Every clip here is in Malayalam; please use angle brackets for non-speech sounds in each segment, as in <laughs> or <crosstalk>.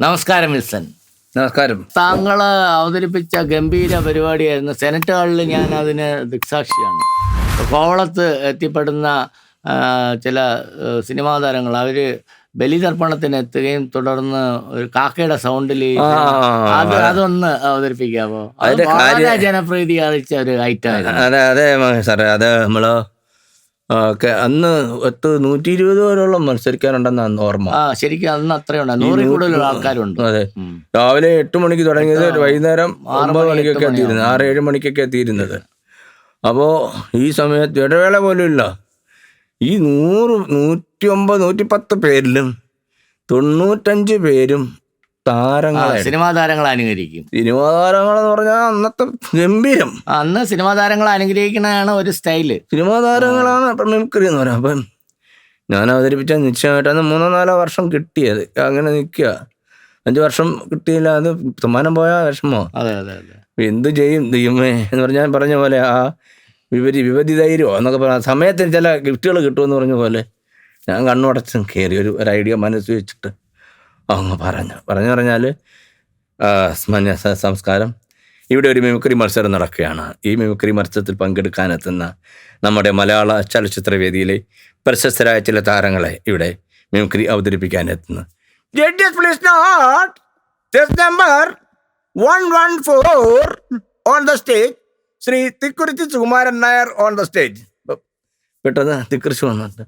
നമസ്കാരം വിൽസൺ. നമസ്കാരം. താങ്കൾ അവതരിപ്പിച്ച ഗംഭീര പരിപാടിയായിരുന്നു. സെനറ്റ് ഹാളിൽ ഞാൻ അതിന് ദിക്സാക്ഷിയാണ്. കോവളത്ത് എത്തിപ്പെടുന്ന ചില സിനിമാ താരങ്ങൾ അവർ ബലിതർപ്പണത്തിന് എത്തുകയും തുടർന്ന് ഒരു കാക്കയുടെ സൗണ്ടിൽ ആ, അത് അതൊന്ന് അവതരിപ്പിക്കാമോ വളരെ ജനപ്രീതി ഒരു ഐറ്റം അതെ അതെ സാറേ. അത് നമ്മൾ അന്ന് പത്ത് നൂറ്റി ഇരുപത് പേരോളം മത്സരിക്കാനുണ്ടെന്ന് അന്ന് ഓർമ്മ. ആ ശരിക്കും അന്ന് അത്രയുണ്ട് നൂറിൽ കൂടുതൽ ആൾക്കാരുണ്ട്. അതെ. രാവിലെ എട്ട് മണിക്ക് തുടങ്ങിയത് വൈകുന്നേരം ഒമ്പത് മണി, മണിക്കൊക്കെ എത്തിയിരുന്നത്. ആറ് ഏഴ് മണിക്കൊക്കെ എത്തിയിരുന്നത്. അപ്പോ ഈ സമയത്ത് ഇടവേള പോലും ഇല്ല. ഈ നൂറ് നൂറ്റി ഒമ്പത് നൂറ്റി പത്ത് പേരിലും തൊണ്ണൂറ്റഞ്ച് പേരും താരങ്ങളെ സിനിമാ താരങ്ങളെ അനുകരിക്കും. സിനിമാ താരങ്ങൾ എന്ന് പറഞ്ഞാൽ അന്നത്തെ ഗംഭീരം. അന്ന് സിനിമാ താരങ്ങളെ അനുഗ്രഹിക്കണതാണ് ഒരു സ്റ്റൈൽ. സിനിമാ താരങ്ങളാണ് മിമിക്രി എന്ന് പറയാം. അപ്പം ഞാൻ അവതരിപ്പിച്ച നിശ്ചയമായിട്ട് അന്ന് മൂന്നോ നാലോ വർഷം കിട്ടിയത്. അങ്ങനെ നിൽക്കുക. അഞ്ച് വർഷം കിട്ടിയില്ല അത് സമ്മാനം പോയ വിഷമോ? അതെ അതെ അതെ. എന്ത് ചെയ്യും ദൈവമേ എന്ന് പറഞ്ഞാൽ ഞാൻ പറഞ്ഞ പോലെ ആ വിപരി വിപതി ധൈര്യമോ എന്നൊക്കെ പറഞ്ഞ സമയത്തിന് ചില ഗിഫ്റ്റുകൾ കിട്ടുമെന്ന് പറഞ്ഞ പോലെ ഞാൻ കണ്ണുടച്ചും കയറി ഒരു ഒരു ഐഡിയ മനസ്സ് വെച്ചിട്ട് അങ്ങ് പറഞ്ഞു. പറഞ്ഞു പറഞ്ഞാൽ സ്മന്യ സംസ്കാരം. ഇവിടെ ഒരു മിമിക്രി മത്സരം നടക്കുകയാണ്. ഈ മിമിക്രി മത്സരത്തിൽ പങ്കെടുക്കാനെത്തുന്ന നമ്മുടെ മലയാള ചലച്ചിത്ര വേദിയിലെ പ്രശസ്തരായ ചില താരങ്ങളെ ഇവിടെ മിമിക്രി അവതരിപ്പിക്കാനെത്തുന്നു. 114 on the stage, Shri Sukumaran Nair on the stage പെട്ടെന്ന് തിക്കുറിച്ച് വന്നിട്ട്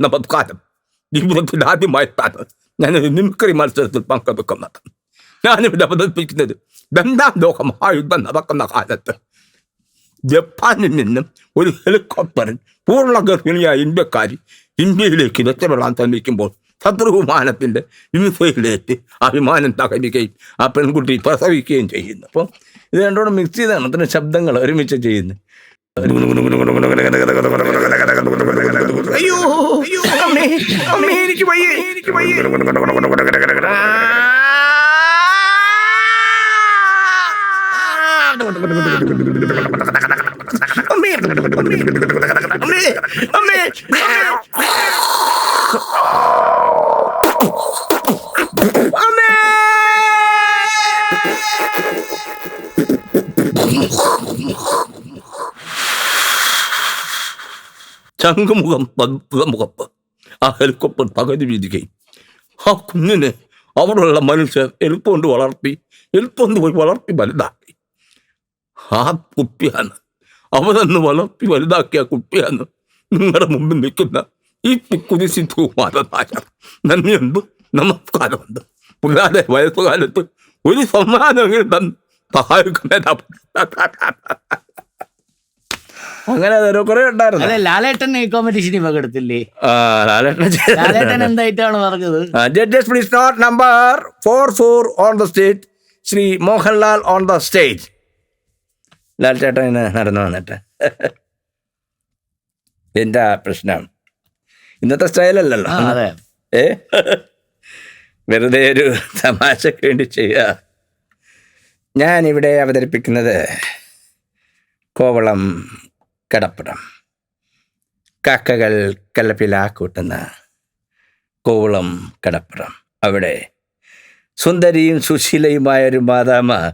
നമസ്കാരം ജീവിതത്തിൽ ആദ്യമായിട്ടാണ് ഞാൻ മിമിക്രി മത്സരത്തിൽ പങ്കെടുക്കുന്നത് ഞാനിവിടെ അവതരിപ്പിക്കുന്നത് രണ്ടാം ലോക മഹായുദ്ധം നടക്കുന്ന കാലത്ത് ജപ്പാനിൽ നിന്നും ഒരു ഹെലികോപ്റ്ററിൽ പൂർണ ഗർഭിണിയായ ഇന്ത്യക്കാരി ഇന്ത്യയിലേക്ക് രക്ഷപ്പെടാൻ ശ്രമിക്കുമ്പോൾ ശത്രുവിമാനത്തിന്റെ വിമാനത്തിന്റെ അഭിമാനം തകരുകയും ആ പെൺകുട്ടി പ്രസവിക്കുകയും ചെയ്യുന്നു. അപ്പം ഇത് രണ്ടോടും മിക്സ് ചെയ്താണ്. അത്ര ശബ്ദങ്ങൾ ഒരുമിച്ച് ചെയ്യുന്നത് അയ്യോ അമ്മേ അമ്മേ എനിക്ക് വയ്യ എനിക്ക് അമ്മേ അമ്മേ അമ്മേ അമ്മേ ചങ്കുമുഖം പുതമുഖപ്പ് ആ ഹെലികോപ്റ്റർ പകുതി വീഴുകയും ആ കുഞ്ഞിനെ അവിടെയുള്ള മനുഷ്യർ എളുപ്പം കൊണ്ട് വളർത്തി എളുപ്പം കൊണ്ട് പോയി വളർത്തി വലുതാക്കി. ആ കുട്ടിയാണ് അവരന്ന് വളർത്തി വലുതാക്കിയ കുട്ടിയാണ് നിങ്ങളുടെ മുമ്പിൽ നിൽക്കുന്ന ഈ കുതിസി മാതായ നന്ദിയുണ്ട് നമസ്കാരമുണ്ട്. പുരാതെ വയസ്സുകാലത്ത് ഒരു സമ്മാനമെങ്കിലും തന്ന് സഹായിക്കുന്നേ അങ്ങനെ കുറെ ഉണ്ടായിരുന്നു. അതെ ലാലേട്ടൻ ഈ ഇപ്പൊ പങ്കെടുത്തില്ലേ ആ, ലാലേട്ടൻ ലാലേട്ടൻ എന്തായിട്ടാണ് പറഞ്ഞത്? Judges please note number four four on the stage Shri Mohanlal on the stage ഇങ്ങനെ നടന്നു വന്നിട്ട്. എന്താ പ്രശ്നം? ഇന്നത്തെ സ്റ്റൈലല്ലല്ലോ അല്ലല്ലോ. അതെ. ഏ? വെറുതെ ഒരു തമാശക്ക് വേണ്ടി ചെയ്യുക ഞാനിവിടെ അവതരിപ്പിക്കുന്നത് കോവളം കടപ്പുറം. കാക്കകൾ കലപ്പില കൂട്ടുന്ന കോവളം കടപ്പുറം. അവിടെ സുന്ദരിയും സുശീലയുമായ ഒരു മാതാമ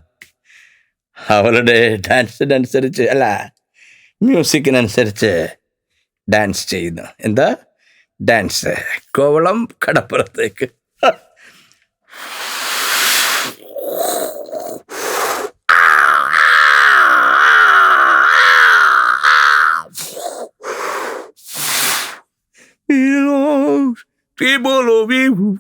അവളുടെ ഡാൻസിനനുസരിച്ച് അല്ല മ്യൂസിക്കിനനുസരിച്ച് ഡാൻസ് ചെയ്യുന്നു. എന്താ? ഡാൻസ് കോവളം കടപ്പുറത്തേക്ക്. belongs to all of you.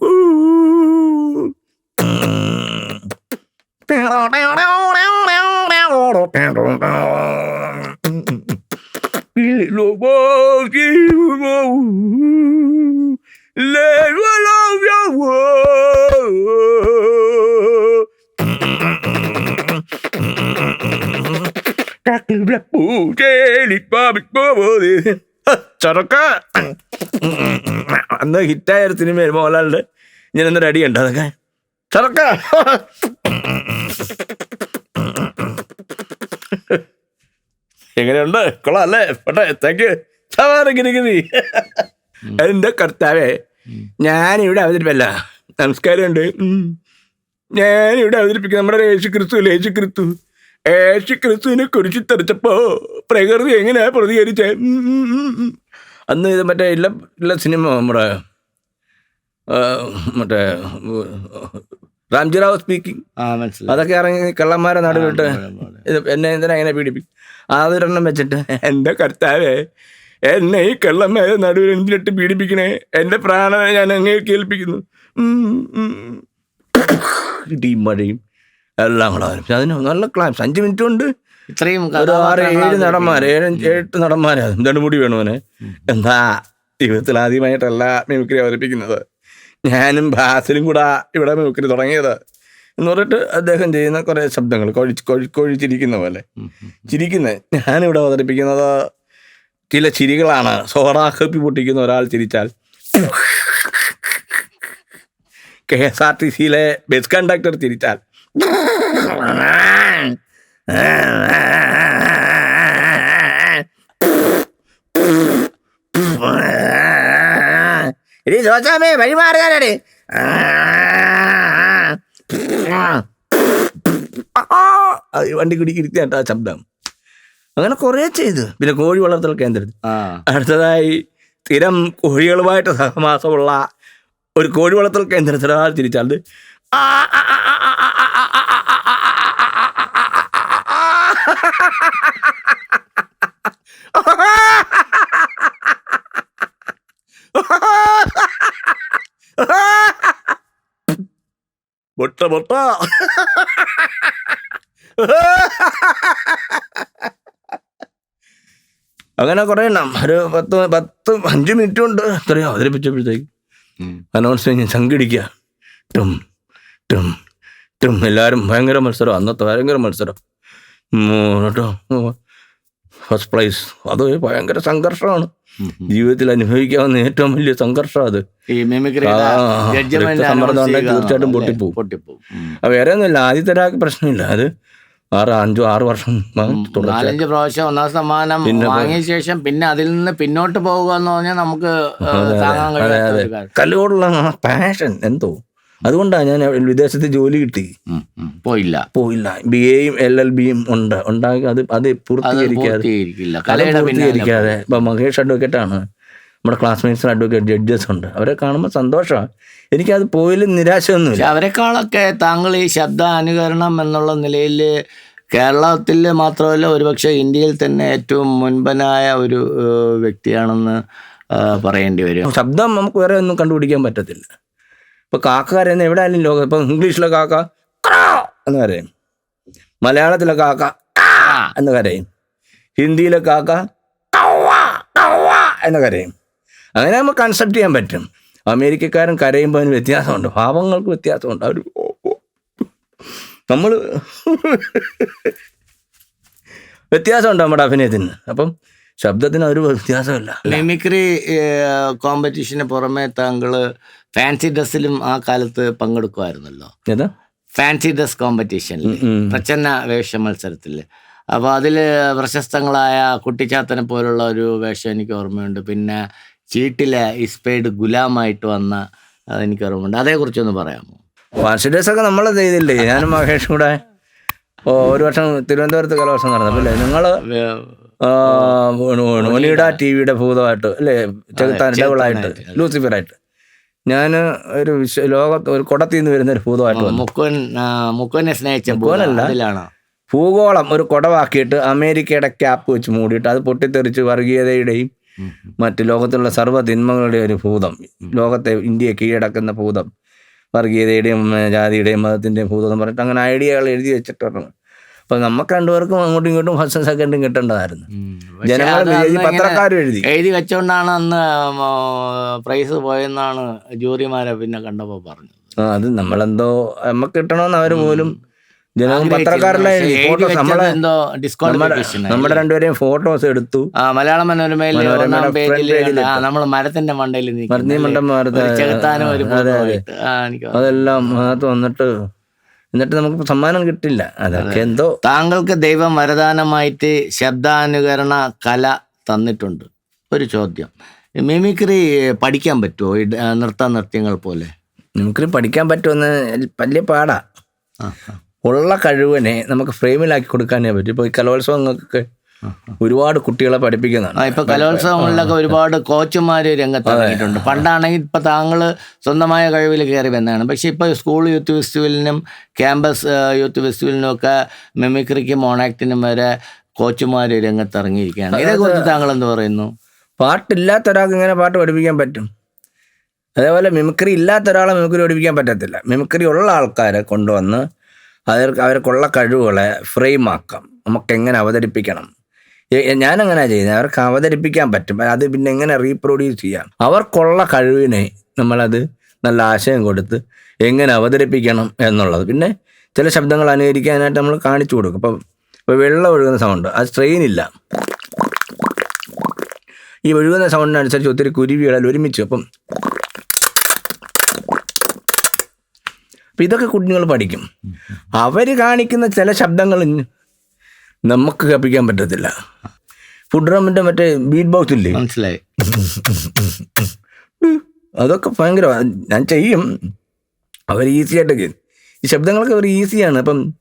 It belongs to you. Let me love your world. Black, black, black, black, black, black, black, ചൊറക്ക അന്ന് ഹിറ്റായ ഒരു സിനിമ മോഹൻലാലിന്റെ റെഡി അടിയുണ്ട് അതൊക്കെ. ചൊറക്ക. എങ്ങനെയുണ്ട്? കൊള്ളാം അല്ലേ? പോട്ടെ താങ്ക് യു സവാറിങ്ങിരിക്കുന്നി എന്റെ കർത്താവേ ഞാനിവിടെ അവതരിപ്പല്ല. നമസ്കാരമുണ്ട്. ഞാനിവിടെ ഞാൻ ഇവിടെ അവതരിപ്പിക്കുന്ന നമ്മുടെ യേശു ക്രിസ്തു യേശു ക്രിസ്തു യേശു ക്രിസ്തുവിനെ കുറിച്ച് തെറിച്ചപ്പോ പ്രകൃതി എങ്ങനെയാ പ്രതികരിച്ചേ. അന്ന് ഇത് മറ്റേ ഇല്ല ഇല്ല സിനിമ നമ്മുടെ മറ്റേ രാംജിറാവ് സ്പീക്കിംഗ് അതൊക്കെ ഇറങ്ങി കള്ളന്മാരെ നടുവിട്ട് ഇത് എന്നെ എന്തിനാ എങ്ങനെ പീഡിപ്പിക്കും അതൊരെണ്ണം വെച്ചിട്ട്. എന്റെ കർത്താവേ എന്നെ ഈ കള്ളന്മാരെ നടുവിൽ എന്തിനിട്ട് പീഡിപ്പിക്കണേ? എന്റെ പ്രാണനെ ഞാൻ അങ്ങേ കേൾപ്പിക്കുന്നു. ഇടിയും മഴയും എല്ലാം കൂടെ അതിന് നല്ല ക്ലാസ് അഞ്ച് മിനിറ്റ് കൊണ്ട് ഇത്രയും ഒരു ആറ് ഏഴ് നടന്മാർ ഏഴ് എട്ട് നടന്മാരാ മുടി വേണോനെ എന്താ ജീവിതത്തിൽ ആദ്യമായിട്ടല്ല മിമിക്രി അവതരിപ്പിക്കുന്നത്? ഞാനും ഭാസിലും കൂടെ ഇവിടെ മിമിക്രി തുടങ്ങിയത്. എന്ന് പറഞ്ഞിട്ട് അദ്ദേഹം ചെയ്യുന്ന കുറേ ശബ്ദങ്ങൾ കൊഴി കൊഴി കൊഴി ചിരിക്കുന്ന പോലെ. ചിരിക്കുന്നത് ഞാനിവിടെ അവതരിപ്പിക്കുന്നത് ചില ചിരികളാണ്. സോഡാ കപ്പി പൊട്ടിക്കുന്ന ഒരാൾ ചിരിച്ചാൽ. കെ എസ് ആർ ടി സിയിലെ ബസ് കണ്ടക്ടർ ചിരിച്ചാൽ. ഇനി ചോദിച്ചാമേ വഴി മാറിയാലേ വണ്ടി കുടിക്ക് ഇരുത്തിയാട്ട ആ ശബ്ദം. അങ്ങനെ കുറേ ചെയ്തു. പിന്നെ കോഴി വളർത്തൽ കേന്ദ്രത്തിൽ ആ. അടുത്തതായി സ്ഥിരം കോഴികളുമായിട്ട് സഹവാസമുള്ള ഒരു കോഴി വളർത്തൽ കേന്ദ്രത്തിൽ ആ തിരിച്ചാൽ മുട്ട മുട്ട <laughs> അങ്ങനെ കുറേ എണ്ണം. ഒരു പത്ത് പത്ത് അഞ്ച് മിനിറ്റ് കൊണ്ട് ഇത്രയും അവതരിപ്പിച്ചപ്പോഴത്തേക്ക്. അനൗൺസ് കഴിഞ്ഞ് സംഘടിക്കുക. ടും ടും ടും. എല്ലാവരും ഭയങ്കര മത്സരം. അന്നത്തെ ഭയങ്കര മത്സരം. കേട്ടോ ഫസ്റ്റ് പ്രൈസ് അത് ഭയങ്കര സംഘർഷമാണ്. ജീവിതത്തിൽ അനുഭവിക്കാവുന്ന ഏറ്റവും വലിയ സംഘർഷം അത്. സമ്മർദ്ദം ഉണ്ടെങ്കിൽ തീർച്ചയായിട്ടും പൊട്ടിപ്പോവും. പൊട്ടിപ്പോവും. വേറെ ഒന്നുമില്ല. ആദ്യത്തെ ഒരാൾക്ക് പ്രശ്നമില്ല. അത് ആറ് അഞ്ചോ ആറ് വർഷം നാലഞ്ച് പ്രാവശ്യം ഒന്നാം സമ്മാനം പിന്നെ വാങ്ങിയ ശേഷം പിന്നെ അതിൽ നിന്ന് പിന്നോട്ട് പോകുക എന്ന് പറഞ്ഞാൽ നമുക്ക്. താങ്ങാൻ കഴിയാത്ത കല്ലുകൊണ്ടുള്ള പാഷൻ എന്തോ? അതുകൊണ്ടാണ് ഞാൻ വിദേശത്ത് ജോലി കിട്ടി. പോയില്ല. പോയില്ല. ബി എയും എൽ എൽ ബിയും ഉണ്ട്. ഉണ്ടാക്കി അത് അത് പൂർത്തീകരിക്കാതെ. പൂർത്തീകരിക്കാതെ. ഇപ്പൊ മഹേഷ് അഡ്വക്കേറ്റ് ആണ്. നമ്മുടെ ക്ലാസ്മേറ്റ്സിന് അഡ്വക്കേറ്റ് ജഡ്ജസ് ഉണ്ട്. അവരെ കാണുമ്പോൾ സന്തോഷമാണ് എനിക്കത് പോയാലും നിരാശയൊന്നുമില്ല. അവരെക്കാളൊക്കെ താങ്കൾ ഈ ശബ്ദ അനുകരണം എന്നുള്ള നിലയിൽ കേരളത്തിൽ മാത്രമല്ല ഒരുപക്ഷെ ഇന്ത്യയിൽ തന്നെ ഏറ്റവും മുൻപനായ ഒരു വ്യക്തിയാണെന്ന് പറയേണ്ടി വരും. ശബ്ദം നമുക്ക് വേറെ ഒന്നും കണ്ടുപിടിക്കാൻ പറ്റത്തില്ല. ഇപ്പൊ കാക്ക കരയുന്ന എവിടെ ആയാലും ലോകം ഇപ്പം ഇംഗ്ലീഷിലെ കാക്ക എന്ന് കരയും. മലയാളത്തിലെ കാക്ക എന്ന് കരയും. ഹിന്ദിയിലെ കാക്ക എന്ന് കരയും. അങ്ങനെ നമ്മൾ കൺസെപ്റ്റ് ചെയ്യാൻ പറ്റും. അമേരിക്കക്കാരൻ കരയുമ്പോൾ അതിന് വ്യത്യാസമുണ്ട്. ഭാവങ്ങൾക്ക് വ്യത്യാസമുണ്ട്. അവർ നമ്മൾ വ്യത്യാസമുണ്ട് നമ്മുടെ അഭിനയത്തിന്. അപ്പം ശബ്ദത്തിന് ഒരു വ്യത്യാസമില്ല. മിമിക്രി കോമ്പറ്റീഷന് പുറമെ താങ്കൾ ഫാൻസി ഡ്രസ്സിലും ആ കാലത്ത് പങ്കെടുക്കുമായിരുന്നല്ലോ. ഏതാ? Fancy dress കോമ്പറ്റീഷനിൽ. പ്രച്ഛന്ന വേഷ മത്സരത്തിൽ അപ്പോൾ അതിൽ പ്രശസ്തങ്ങളായ കുട്ടിച്ചാത്തനെ പോലുള്ള ഒരു വേഷം എനിക്ക് ഓർമ്മയുണ്ട്. പിന്നെ ചീട്ടിലെ ഇസ്പെയ്ഡ് ഗുലാമായിട്ട് വന്ന അതെനിക്ക് ഓർമ്മയുണ്ട്. അതേക്കുറിച്ചൊന്ന് പറയാമോ? ഫാൻസി ഒക്കെ നമ്മൾ ചെയ്തില്ലേ? ഞാനും മഹേഷും കൂടെ. ഒരു വർഷം തിരുവനന്തപുരത്ത് കലോത്സവം നടന്നപ്പോൾ നിങ്ങൾ ആ ടി വിയുടെ ഭൂതമായിട്ട് അല്ലേ? ഡബിളായിട്ട് ലൂസിഫർ ആയിട്ട്. ഞാൻ ഒരു വിശ്വ ലോകത്ത് ഒരു കുടത്തിൽ നിന്ന് വരുന്ന ഒരു ഭൂതമായിട്ട് മുക്കുവൻ മുക്കുവനെ സ്നേഹിച്ച. ഭൂഗോളം ഒരു കുടവാക്കിയിട്ട് അമേരിക്കയുടെ ക്യാപ്പ് വെച്ച് മൂടിയിട്ട് അത് പൊട്ടിത്തെറിച്ച് വർഗീയതയുടെയും. മറ്റ് ലോകത്തുള്ള സർവ തിന്മകളുടെ ഒരു ഭൂതം. ലോകത്തെ ഇന്ത്യയെ കീഴടക്കുന്ന ഭൂതം. വർഗീയതയുടെയും ജാതിയുടെയും മതത്തിന്റെയും ഭൂതം എന്ന് പറഞ്ഞിട്ട് അങ്ങനെ ഐഡിയകൾ എഴുതി വെച്ചിട്ടുണ്ട്. അപ്പോൾ നമുക്ക് രണ്ടുപേർക്കും അങ്ങോട്ടും ഇങ്ങോട്ടും ഫസ്റ്റ് സെക്കൻഡും കിട്ടേണ്ടതായിരുന്നു. ജനങ്ങൾ എഴുതി പത്രക്കാരും എഴുതി. എഴുതി വെച്ചോണ്ടാണ് അന്ന് പ്രൈസ് പോയെന്നാണ് ജൂറിമാരെ പിന്നെ കണ്ടപ്പോൾ പറഞ്ഞു ആ, അത് നമ്മളെന്തോ നമുക്ക് കിട്ടണമെന്ന് അവർ പോലും ജനങ്ങൾ. പത്രക്കാരെല്ലാം എഴുതി ഫോട്ടോ നമ്മളെ എന്തോ നമ്മുടെ രണ്ടുപേരെയും ഫോട്ടോസ് എടുത്തു. ആ മലയാള മനോരമയിൽ നമ്മൾ മരത്തിന്റെ മണ്ടയിൽ മണ്ടം അതെ അതെല്ലാം അകത്ത് വന്നിട്ട് എന്നിട്ട് നമുക്ക് സമ്മാനം കിട്ടില്ല. അതൊക്കെ എന്തോ താങ്കൾക്ക് ദൈവം വരദാനമായിട്ട് ശബ്ദാനുകരണ കല തന്നിട്ടുണ്ട്. ഒരു ചോദ്യം. മിമിക്രി പഠിക്കാൻ പറ്റുമോ നൃത്ത നൃത്യങ്ങൾ പോലെ. മിമിക്രി പഠിക്കാൻ പറ്റുമെന്ന് വലിയ പാടാ. ഉള്ള കഴിവിനെ നമുക്ക് ഫ്രെയിമിലാക്കി കൊടുക്കാനേ പറ്റും. ഇപ്പോൾ ഈ കലോത്സവങ്ങൾക്കൊക്കെ ഒരുപാട് കുട്ടികളെ പഠിപ്പിക്കുന്നതാണ്. ഇപ്പൊ കലോത്സവങ്ങളിലൊക്കെ ഒരുപാട് കോച്ചുമാര് രംഗത്ത് ഇറങ്ങിയിട്ടുണ്ട്. പണ്ടാണെങ്കിൽ ഇപ്പൊ താങ്കൾ സ്വന്തമായ കഴിവിൽ കയറി വന്നതാണ്. പക്ഷെ ഇപ്പൊ സ്കൂൾ യൂത്ത് ഫെസ്റ്റിവലിനും ക്യാമ്പസ് യൂത്ത് ഫെസ്റ്റിവലിനും ഒക്കെ മെമിക്രിക്കും മോണാക്ടിനും വരെ കോച്ചുമാര് രംഗത്ത് ഇറങ്ങിയിരിക്കുകയാണ്. ഇതേക്കുറിച്ച് താങ്കൾ എന്ത് പറയുന്നു? പാട്ടില്ലാത്ത ഒരാൾക്ക് ഇങ്ങനെ പാട്ട് പഠിപ്പിക്കാൻ പറ്റും. അതേപോലെ മിമിക്രി ഇല്ലാത്ത ഒരാളെ മിമിക്രി പഠിപ്പിക്കാൻ പറ്റത്തില്ല. മിമിക്രി ഉള്ള ആൾക്കാരെ കൊണ്ടുവന്ന് അവർക്ക് അവർക്കുള്ള കഴിവുകളെ ഫ്രെയിം ആക്കാം നമുക്ക് എങ്ങനെ അവതരിപ്പിക്കണം? ഞാനങ്ങനെ ചെയ്യുന്നത് അവർക്ക് അവതരിപ്പിക്കാൻ പറ്റും. അത് പിന്നെ എങ്ങനെ റീപ്രൊഡ്യൂസ് ചെയ്യാം? അവർക്കുള്ള കഴിവിനെ നമ്മളത് നല്ല ആശയം കൊടുത്ത് എങ്ങനെ അവതരിപ്പിക്കണം എന്നുള്ളത്. പിന്നെ ചില ശബ്ദങ്ങൾ അനുകരിക്കാനായിട്ട് നമ്മൾ കാണിച്ചു കൊടുക്കും. ഇപ്പം ഇപ്പോൾ വെള്ളം ഒഴുകുന്ന സൗണ്ട് അത് സ്ട്രെയിൻ ഇല്ല. ഈ ഒഴുകുന്ന സൗണ്ടിനനുസരിച്ച് ഒത്തിരി കുരുവികളാൽ ഒരുമിച്ച് അപ്പം അപ്പം ഇതൊക്കെ കുഞ്ഞുങ്ങൾ പഠിക്കും. അവർ കാണിക്കുന്ന ചില ശബ്ദങ്ങൾ നമുക്ക് കപ്പിക്കാൻ പറ്റത്തില്ല. ഫുഡ് ഡ്രമ്മിന്റെ മറ്റേ ബീറ്റ് ബോക്സ് ഇല്ലേ? മനസ്സിലായി. അതൊക്കെ ഭയങ്കര ഞാൻ ചെയ്യും. അവർ ഈസി ആയിട്ടൊക്കെ ഈ ശബ്ദങ്ങളൊക്കെ അവർ ഈസിയാണ് അപ്പം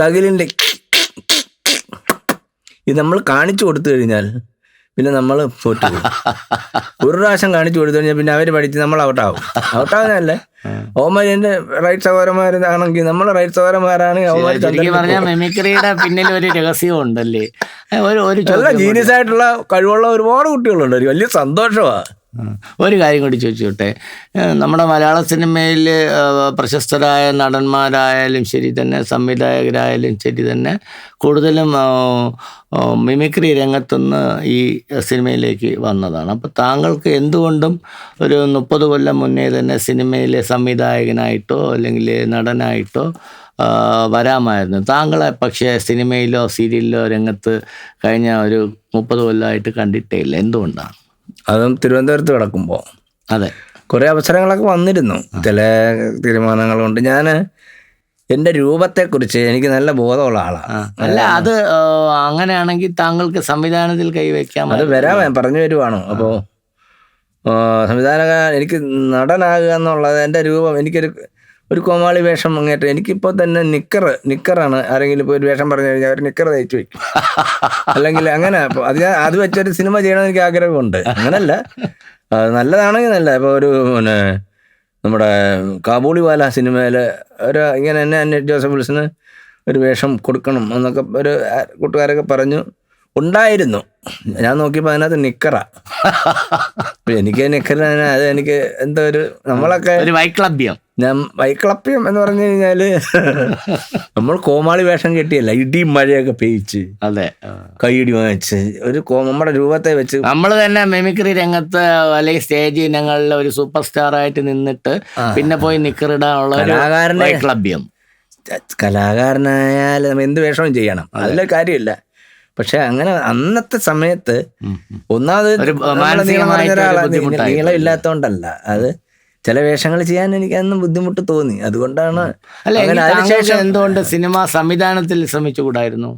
തകിലിന്റെ ഇത് നമ്മൾ കാണിച്ചു കൊടുത്തു കഴിഞ്ഞാൽ പിന്നെ നമ്മൾ തോറ്റു. ഒരു പ്രാവശ്യം കാണിച്ചു കൊടുത്തു കഴിഞ്ഞാൽ പിന്നെ അവർ പഠിച്ച് നമ്മൾ ഔട്ടാവും. ഔട്ടാവുന്നതല്ലേ? ഓമരി എന്റെ റൈറ്റ് സഹോദരന്മാരാണെങ്കിൽ നമ്മൾ റൈറ്റ് സഹോദരന്മാരാണെങ്കിൽ ശരിക്കും പറഞ്ഞാൽ മിമിക്രിയുടെ പിന്നിൽ ഒരു രഹസ്യം ഉണ്ടല്ലേ ഒരു ഒരു ജീനിയസ് ആയിട്ടുള്ള കഴിവുള്ള ഒരുപാട് കുട്ടികളുണ്ട്. ഒരു വലിയ സന്തോഷമാണ്. ഒരു കാര്യം കൂടി ചോദിച്ചോട്ടെ. നമ്മുടെ മലയാള സിനിമയിൽ പ്രശസ്തരായ നടന്മാരായാലും ശരി തന്നെ സംവിധായകരായാലും ശരി തന്നെ കൂടുതലും മിമിക്രി രംഗത്തുനിന്ന് ഈ സിനിമയിലേക്ക് വന്നതാണ്. അപ്പോൾ താങ്കൾക്ക് എന്തുകൊണ്ടും ഒരു മുപ്പത് കൊല്ലം മുന്നേ തന്നെ സിനിമയിലെ സംവിധായകനായിട്ടോ അല്ലെങ്കിൽ നടനായിട്ടോ വരാമായിരുന്നു. താങ്കളെ പക്ഷേ സിനിമയിലോ സീരിയലിലോ രംഗത്ത് കഴിഞ്ഞ ഒരു മുപ്പത് കൊല്ലമായിട്ട് കണ്ടിട്ടേ ഇല്ല. എന്തുകൊണ്ടാണ്? അതും തിരുവനന്തപുരത്ത് കിടക്കുമ്പോൾ അതെ. കുറേ അവസരങ്ങളൊക്കെ വന്നിരുന്നു. ചില തീരുമാനങ്ങൾ കൊണ്ട് ഞാൻ എന്റെ രൂപത്തെക്കുറിച്ച് എനിക്ക് നല്ല ബോധമുള്ള ആളാണ് അല്ല അത് അങ്ങനെയാണെങ്കിൽ താങ്കൾക്ക് സംവിധാനത്തിൽ കൈവയ്ക്കാം അത് വരാൻ പറഞ്ഞു വരുവാണോ. അപ്പോൾ സംവിധാനക എനിക്ക് നടനാകുക എന്നുള്ളത് എന്റെ രൂപം എനിക്കൊരു ഒരു കോമാളി വേഷം അങ്ങേറ്റം. എനിക്കിപ്പോൾ തന്നെ നിക്കർ നിക്കറാണ്. ആരെങ്കിലും ഇപ്പോൾ ഒരു വേഷം പറഞ്ഞു കഴിഞ്ഞാൽ അവർ നിക്കർ തയ്ച്ചു വെക്കും. <laughs> അല്ലെങ്കിൽ അങ്ങനെ അപ്പോൾ അത് ഞാൻ അത് വെച്ചൊരു സിനിമ ചെയ്യണമെന്ന് എനിക്ക് ആഗ്രഹമുണ്ട്. അങ്ങനല്ല. നല്ലതാണെങ്കിൽ നല്ല. ഇപ്പോൾ ഒരു പിന്നെ നമ്മുടെ കാബൂളി വാല സിനിമയിൽ ഒരു ഇങ്ങനെ തന്നെ അന്യ ജോസഫ് വിൽസന് ഒരു വേഷം കൊടുക്കണം എന്നൊക്കെ ഒരു കൂട്ടുകാരൊക്കെ പറഞ്ഞു. ഉണ്ടായിരുന്നു. ഞാൻ നോക്കിയപ്പോൾ അതിനകത്ത് നിക്കറ. <laughs> എനിക്ക് നിക്കർ അത് എനിക്ക് എന്തോ ഒരു നമ്മളൊക്കെ ഒരു വൈക്ലഭ്യം. ഞാൻ വൈക്ലപ്യം എന്ന് പറഞ്ഞു കഴിഞ്ഞാൽ <laughs> നമ്മൾ കോമാളി വേഷം കെട്ടിയല്ല ഇടിയും മഴയൊക്കെ പെയ്ച്ച് അതെ. കൈയിടി വാങ്ങിച്ച്. ഒരു നമ്മുടെ രൂപത്തെ വെച്ച് നമ്മൾ തന്നെ മെമിക്രി രംഗത്ത് അല്ലെങ്കിൽ സ്റ്റേജ് ഇനങ്ങളിൽ ഒരു സൂപ്പർ സ്റ്റാർ ആയിട്ട് നിന്നിട്ട് പിന്നെ പോയി നിക്കറിടാനുള്ള ഒരു കലാകാരനെ വൈക്ലഭ്യം കലാകാരനായാൽ നമ്മൾ എന്ത് വേഷവും ചെയ്യണം. അതിലൊരു കാര്യമില്ല. പക്ഷെ അങ്ങനെ അന്നത്തെ സമയത്ത്. ഒന്നാമത് ഒരു മാനസികമായിട്ട് കുറഞ്ഞ ഒരു ഒരാളാ. ബുദ്ധിമുട്ടായി. നീളം ഇല്ലാത്തോണ്ടല്ല അത് ചില വേഷങ്ങൾ ചെയ്യാൻ എനിക്ക് അന്ന് ബുദ്ധിമുട്ട് തോന്നി. അതുകൊണ്ടാണ് അല്ല അതിനുശേഷം എന്തുകൊണ്ട് സിനിമ സംവിധാനത്തിൽ ശ്രമിച്ചുകൂടായിരുന്നു?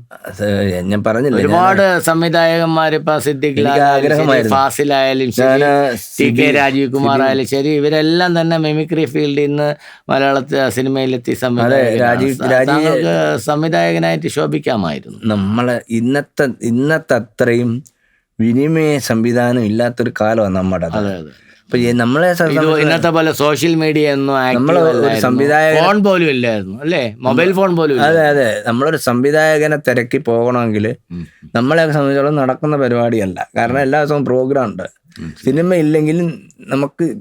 ഞാൻ പറഞ്ഞില്ല ഒരുപാട് സംവിധായകന്മാർ ഇപ്പൊ സിദ്ദിഖ്. ഫാസിലായാലും ടി കെ രാജീവ് കുമാർ ആയാലും ശരി ഇവരെല്ലാം തന്നെ മിമിക്രി ഫീൽഡിൽ നിന്ന് മലയാളത്തിൽ സിനിമയിലെത്തി സംവിധായകരാണ്. രാജീവ്- രാജീവ്- താങ്കൾക്ക് സംവിധായകനായിട്ട് ശോഭിക്കാമായിരുന്നു. നമ്മളെ ഇന്നത്തെ ഇന്നത്തെ അത്രയും വിനിമയ സംവിധാനം ഇല്ലാത്തൊരു കാലമാണ് നമ്മുടെ അതെ അതെ. അപ്പൊ നമ്മളെ ഇന്നത്തെ പോലെ സോഷ്യൽ മീഡിയ ഒന്നും സംവിധായകൻ- ഫോൺ പോലും ഇല്ലായിരുന്നു അല്ലേ? മൊബൈൽ ഫോൺ പോലും അതെ അതെ. നമ്മളൊരു സംവിധായകനെ തിരക്കി പോകണമെങ്കിൽ നമ്മളെ സംബന്ധിച്ചോളം നടക്കുന്ന പരിപാടിയല്ല. കാരണം എല്ലാ ദിവസവും പ്രോഗ്രാം ഉണ്ട്. സിനിമ ഇല്ലെങ്കിലും നമുക്ക്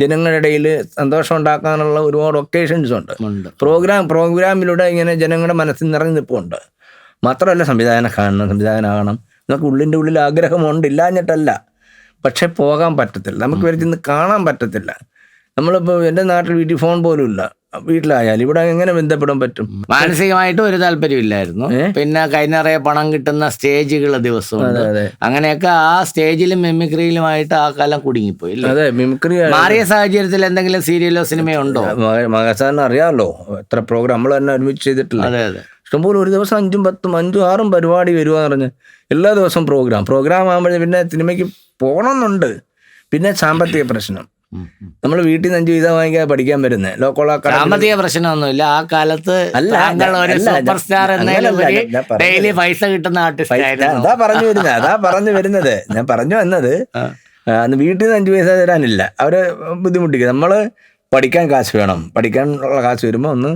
ജനങ്ങളുടെ ഇടയിൽ സന്തോഷം ഉണ്ടാക്കാനുള്ള ഒരുപാട് ഒക്കേഷൻസ് ഉണ്ട്. പ്രോഗ്രാം പ്രോഗ്രാമിലൂടെ ഇങ്ങനെ ജനങ്ങളുടെ മനസ്സിൽ നിറഞ്ഞു നിൽപ്പുണ്ട്. മാത്രമല്ല സംവിധാനം കാണണം സംവിധാനമാകണം നമുക്ക് ഉള്ളിന്റെ ഉള്ളിൽ ആഗ്രഹമുണ്ട്. ഇല്ലാഞ്ഞിട്ടല്ല. പക്ഷെ പോകാൻ പറ്റത്തില്ല. നമുക്ക് വരെ ചെന്ന് കാണാൻ പറ്റത്തില്ല. നമ്മളിപ്പോൾ എന്റെ നാട്ടിൽ വീട്ടിൽ ഫോൺ പോലും ഇല്ല. വീട്ടിലായാലും ഇവിടെ എങ്ങനെ ബന്ധപ്പെടാൻ പറ്റും? മാനസികമായിട്ട് ഒരു താല്പര്യമില്ലായിരുന്നു. പിന്നെ കൈനിറയെ പണം കിട്ടുന്ന സ്റ്റേജുകൾ ദിവസമുണ്ട്. അതെ അങ്ങനെയൊക്കെ ആ സ്റ്റേജിലും മിമിക്രിയിലുമായിട്ട് ആ കാലം കുടുങ്ങിപ്പോയി അതെ മിമിക്രി മാറിയ സാഹചര്യത്തിൽ എന്തെങ്കിലും സീരിയലോ സിനിമയോ ഉണ്ടോ? മകസാറിന് അറിയാമല്ലോ എത്ര പ്രോഗ്രാം നമ്മൾ തന്നെ ഒരുമിച്ച് ചെയ്തിട്ടില്ല? അതെ അതെ. ഇഷ്ടംപോലെ ഒരു ദിവസം അഞ്ചും പത്തും അഞ്ചും ആറും പരിപാടി വരിക എന്ന് പറഞ്ഞ് എല്ലാ ദിവസവും പ്രോഗ്രാം പ്രോഗ്രാം ആകുമ്പോഴേ പിന്നെ സിനിമയ്ക്ക് പോകണമെന്നുണ്ട് പിന്നെ സാമ്പത്തിക പ്രശ്നം. നമ്മൾ വീട്ടിൽ നിന്ന് അഞ്ചു പൈസ വാങ്ങിക്കാൻ പഠിക്കാൻ വരുന്നത് ലോക്കോള സാമ്പത്തിക പ്രശ്നമൊന്നുമില്ല. ആ കാലത്ത് സൂപ്പർ സ്റ്റാർ ഡെയിലി പൈസ കിട്ടുന്ന ആർട്ടിസ്റ്റ് ആയിരുന്നു. അതാ പറഞ്ഞു വരുന്നത് അതാ പറഞ്ഞു വരുന്നത്. ഞാൻ പറഞ്ഞു വന്നത് അന്ന് വീട്ടിൽ നിന്ന് അഞ്ചു പൈസ തരാനില്ല. അവർ ബുദ്ധിമുട്ടിക്കുക നമ്മൾ പഠിക്കാൻ കാശ് വേണം. പഠിക്കാനുള്ള കാശ് വരുമ്പോൾ ഒന്ന്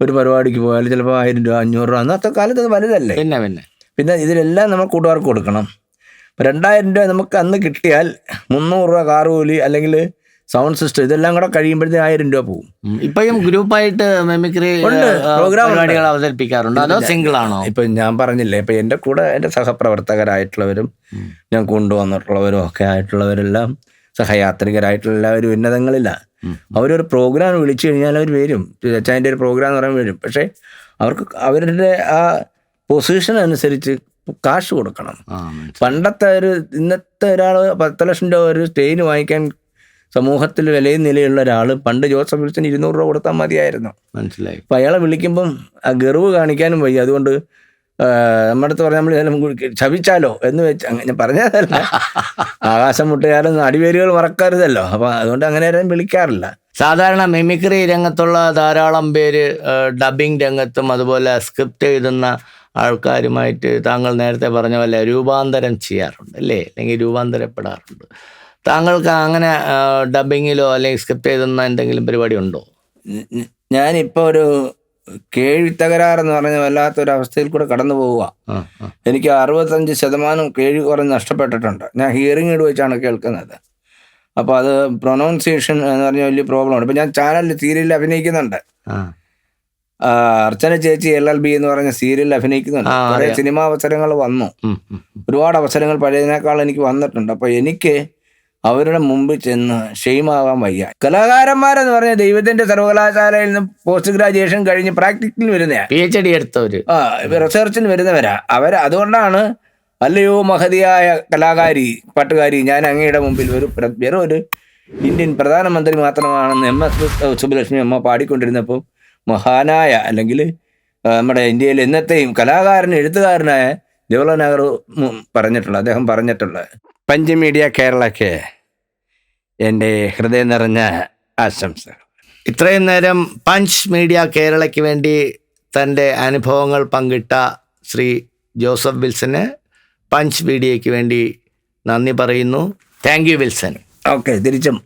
ഒരു പരിപാടിക്ക് പോയാൽ ചിലപ്പോൾ ആയിരം രൂപ അഞ്ഞൂറ് രൂപ. അന്നത്തെ കാലത്ത് അത് വലുതല്ലേ? പിന്നെ പിന്നെ. പിന്നെ ഇതിലെല്ലാം നമ്മൾ കൂട്ടുകാർക്ക് കൊടുക്കണം. രണ്ടായിരം രൂപ നമുക്ക് അന്ന് കിട്ടിയാൽ മുന്നൂറ് രൂപ കാർ കൂലി അല്ലെങ്കിൽ സൗണ്ട് സിസ്റ്റം ഇതെല്ലാം കൂടെ കഴിയുമ്പോഴത്തേക്ക് ആയിരം രൂപ പോകും. ഇപ്പോഴും ഗ്രൂപ്പായിട്ട് മെമിക്രി. പരിപാടികൾ അവതരിപ്പിക്കാറുണ്ട്. അതോ സിംഗിൾ ആണോ? ഇപ്പൊ ഞാൻ പറഞ്ഞില്ലേ ഇപ്പൊ എന്റെ കൂടെ എന്റെ സഹപ്രവർത്തകരായിട്ടുള്ളവരും ഞാൻ കൊണ്ടുവന്നിട്ടുള്ളവരും ഒക്കെ ആയിട്ടുള്ളവരെല്ലാം സഹയാത്രികരായിട്ടുള്ള എല്ലാവരും ഉന്നതങ്ങളില്ല. അവരൊരു പ്രോഗ്രാം വിളിച്ചു കഴിഞ്ഞാൽ അവർ വരും. ചായന്റെ ഒരു പ്രോഗ്രാം എന്ന് പറയുമ്പോൾ വരും. പക്ഷേ അവർക്ക് അവരുടെ ആ പൊസിഷൻ അനുസരിച്ച് കാശ് കൊടുക്കണം. പണ്ടത്തെ ഒരു ഇന്നത്തെ ഒരാൾ പത്ത് ലക്ഷം രൂപ ഒരു സ്റ്റെയിന് വാങ്ങിക്കാൻ സമൂഹത്തിൽ വിലയും നിലയുള്ള ഒരാൾ പണ്ട് ജോസഫ് വിൽസൺ ഇരുന്നൂറ് രൂപ കൊടുത്താൽ മതിയായിരുന്നു. മനസ്സിലായി. അപ്പം അയാളെ വിളിക്കുമ്പം ആ ഗർവ് കാണിക്കാനും വയ്യ. അതുകൊണ്ട് നമ്മുടെ അടുത്ത് പറഞ്ഞാൽ നമ്മൾ ചിലപ്പോൾ ശപിച്ചാലോ എന്ന് വെച്ച് അങ്ങനെ പറഞ്ഞതല്ല. ആകാശം മുട്ടുകാരൊന്നും അടിവേരുകൾ മറക്കരുതല്ലോ. അപ്പം അതുകൊണ്ട് അങ്ങനെ ആരും വിളിക്കാറില്ല. സാധാരണ മിമിക്രി രംഗത്തുള്ള ധാരാളം പേര് ഡബിങ് രംഗത്തും അതുപോലെ സ്ക്രിപ്റ്റ് എഴുതുന്ന ആൾക്കാരുമായിട്ട് താങ്കൾ നേരത്തെ പറഞ്ഞ പോലെ രൂപാന്തരം ചെയ്യാറുണ്ട് അല്ലേ? അല്ലെങ്കിൽ രൂപാന്തരപ്പെടാറുണ്ട്. താങ്കൾക്ക് അങ്ങനെ ഡബിങ്ങിലോ അല്ലെങ്കിൽ സ്ക്രിപ്റ്റ് എഴുതുന്ന എന്തെങ്കിലും പരിപാടി ഉണ്ടോ? ഞാനിപ്പോൾ ഒരു കേൾവി തകരാറെന്ന് പറഞ്ഞ വല്ലാത്തൊരു അവസ്ഥയിൽ കൂടെ കടന്നു പോവുക. എനിക്ക് അറുപത്തഞ്ച് ശതമാനം കേഴി കുറഞ്ഞ് നഷ്ടപ്പെട്ടിട്ടുണ്ട്. ഞാൻ ഹിയറിംഗ് ഇട് വെച്ചാണ് കേൾക്കുന്നത്. അപ്പോൾ അത് പ്രൊനൗൺസിയേഷൻ എന്ന് പറഞ്ഞ വലിയ പ്രോബ്ലം പ്രോബ്ലമാണ് ഇപ്പം ഞാൻ ചാനലിൽ സീരിയലിൽ അഭിനയിക്കുന്നുണ്ട്. അർച്ചന ചേച്ചി എൽ എൽ ബി എന്ന് പറഞ്ഞ സീരിയലിൽ അഭിനയിക്കുന്നുണ്ട്. കുറേ. സിനിമാ അവസരങ്ങൾ വന്നു. ഒരുപാട് അവസരങ്ങൾ പഴയതിനേക്കാൾ എനിക്ക് വന്നിട്ടുണ്ട്. അപ്പോൾ എനിക്ക് അവരുടെ മുമ്പിൽ ചെന്ന് ഷെയിമാകാൻ വയ്യ. കലാകാരന്മാരെന്ന് പറഞ്ഞ ദൈവത്തിന്റെ സർവകലാശാലയിൽ നിന്ന് പോസ്റ്റ് ഗ്രാജുവേഷൻ കഴിഞ്ഞ് പ്രാക്ടിക്കലിന് വരുന്നയാ. പി എച്ച് ഡി എടുത്തവര്. ആ റിസർച്ചിന് വരുന്നവരാ. അവർ അതുകൊണ്ടാണ് അല്ലയോ മഹതിയായ കലാകാരി പാട്ടുകാരി ഞാൻ അങ്ങയുടെ മുമ്പിൽ ഒരു വെറും ഒരു ഇന്ത്യൻ പ്രധാനമന്ത്രി മാത്രമാണെന്ന് എം എസ് സുബ്ബലക്ഷ്മി അമ്മ പാടിക്കൊണ്ടിരുന്നപ്പോൾ മഹാനായ അല്ലെങ്കിൽ നമ്മുടെ ഇന്ത്യയിൽ എന്നത്തെയും കലാകാരൻ എഴുത്തുകാരനായ ജവഹർലാൽ നെഹ്റു പറഞ്ഞിട്ടുള്ള അദ്ദേഹം പറഞ്ഞിട്ടുള്ളത് പഞ്ച് മീഡിയ കേരളയ്ക്ക് എന്റെ ഹൃദയം നിറഞ്ഞ ആശംസകൾ. ഇത്രയും നേരം പഞ്ച് മീഡിയ കേരളയ്ക്ക് വേണ്ടി തന്റെ അനുഭവങ്ങൾ പങ്കിട്ട ശ്രീ ജോസഫ് വിൽസന് പഞ്ച് മീഡിയയ്ക്ക് വേണ്ടി നന്ദി പറയുന്നു. താങ്ക് യു വിൽസൺ ഓക്കെ തിരിച്ചും.